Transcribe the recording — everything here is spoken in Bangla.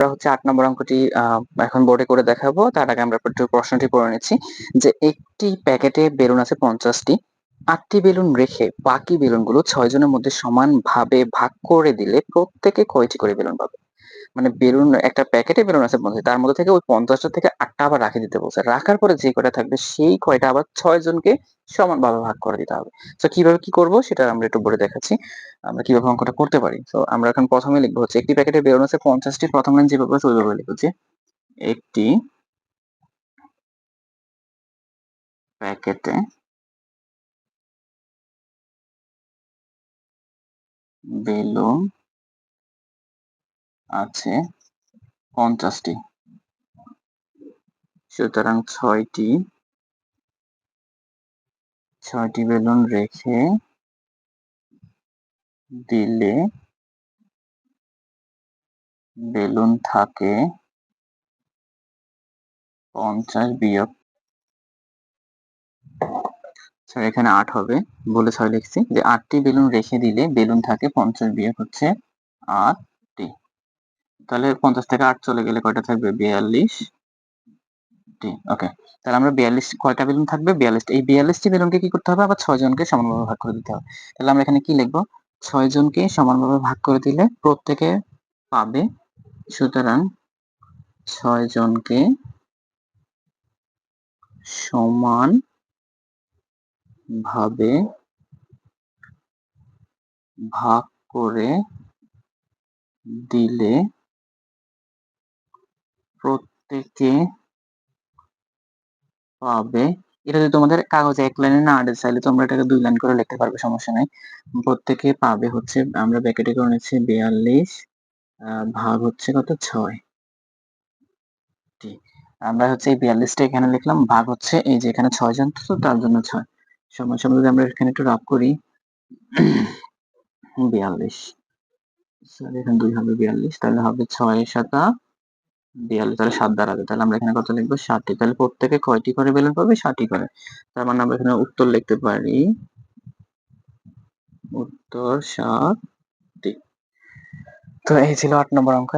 আমরা হচ্ছে আট নম্বর অঙ্কটি এখন বোর্ডে করে দেখাবো। তার আগে আমরা প্রশ্নটি পড়ে নিচ্ছি। যে একটি প্যাকেটে বেলুন আছে পঞ্চাশটি, আটটি বেলুন রেখে বাকি বেলুনগুলো ছয় জনের মধ্যে সমানভাবে ভাগ করে দিলে প্রত্যেকে কয়টি করে বেলুন পাবে? মানে বেলুন, একটা প্যাকেটে বেলুন আছে পঞ্চাশ তার মধ্যে থেকে ওই পঞ্চাশটা থেকে আটটা আবার রাখে দিতে বলছে। রাখার পরে যে কয়টা থাকবে, সেই কয়টা আবার ছয় জনকে সমানভাবে ভাগ করে দিতে হবে। তো কীভাবে কি করব সেটা আমরা একটু বলে দেখাচ্ছি। আমরা কীভাবে অঙ্কটা করতে পারি? তো আমরা এখন প্রথমে লিখব হচ্ছে, একটি প্যাকেটে বেলুন আছে পঞ্চাশটি, প্রথম লাইন যেভাবে আছে ওইভাবে লিখব যে একটি প্যাকেটে বেলুন আছে, পঞ্চাশটি। সুতরাং ছয়টি ছয়টি বেলুন রেখে দিলে বেলুন থাকে পঞ্চাশ বিয়োগ। স্যার এখানে আট হবে, বলে ছয় লিখছি। যে আটটি বেলুন রেখে দিলে বেলুন থাকে পঞ্চাশ বিয়োগ হচ্ছে আটটি তাহলে পঞ্চাশ থেকে আট চলে গেলে কয়টা থাকবে? বিয়াল্লিশ? ওকে। তাহলে আমরা বিয়াল্লিশ, কয়টা বেলুন থাকবে? বিয়াল্লিশ। এই বিয়াল্লিশটি বেলুনকে কি করতে হবে? আবার ছয় জনকে সমানভাবে ভাগ করে দিতে হবে। তাহলে আমরা এখানে কি লিখব? ছয় জনকে সমানভাবে ভাগ করে দিলে প্রত্যেকে পাবে সুতরাং ছয় জনকে সমান ভাবে ভাগ করে দিলে প্রত্যেকে পাবে। এটা যদি তোমাদের কাগজে এক লাইনে না আটে চাইলে তোমরা এটাকে দুই লাইন করে লিখতে পারবে, সমস্যা নাই। প্রত্যেকে পাবে হচ্ছে, আমরা ব্যাকেটে করে নিচ্ছি, বিয়াল্লিশ ভাগ হচ্ছে কত? ছয়। আমরা হচ্ছে এই বিয়াল্লিশটা এখানে লিখলাম, ভাগ হচ্ছে এই যে এখানে ছয় জন, তো তার জন্য ছয়। সময় যদি আমরা এখানে একটু রাফ করি, বিয়াল্লিশ। সরি এখানে দুই হবে বিয়াল্লিশ, তাহলে হবে ছয় সাতা বিয়াল্লিশ তাহলে সাত দাঁড়াবে। তাহলে আমরা এখানে কত লিখব? সাতটি তাহলে প্রত্যেকে কয়টি করে বেলুন পাবে? ষাটটি করে। তার মানে আমরা এখানে উত্তর লিখতে পারি। উত্তর সাতটি তো এই ছিল আট নম্বর অঙ্ক।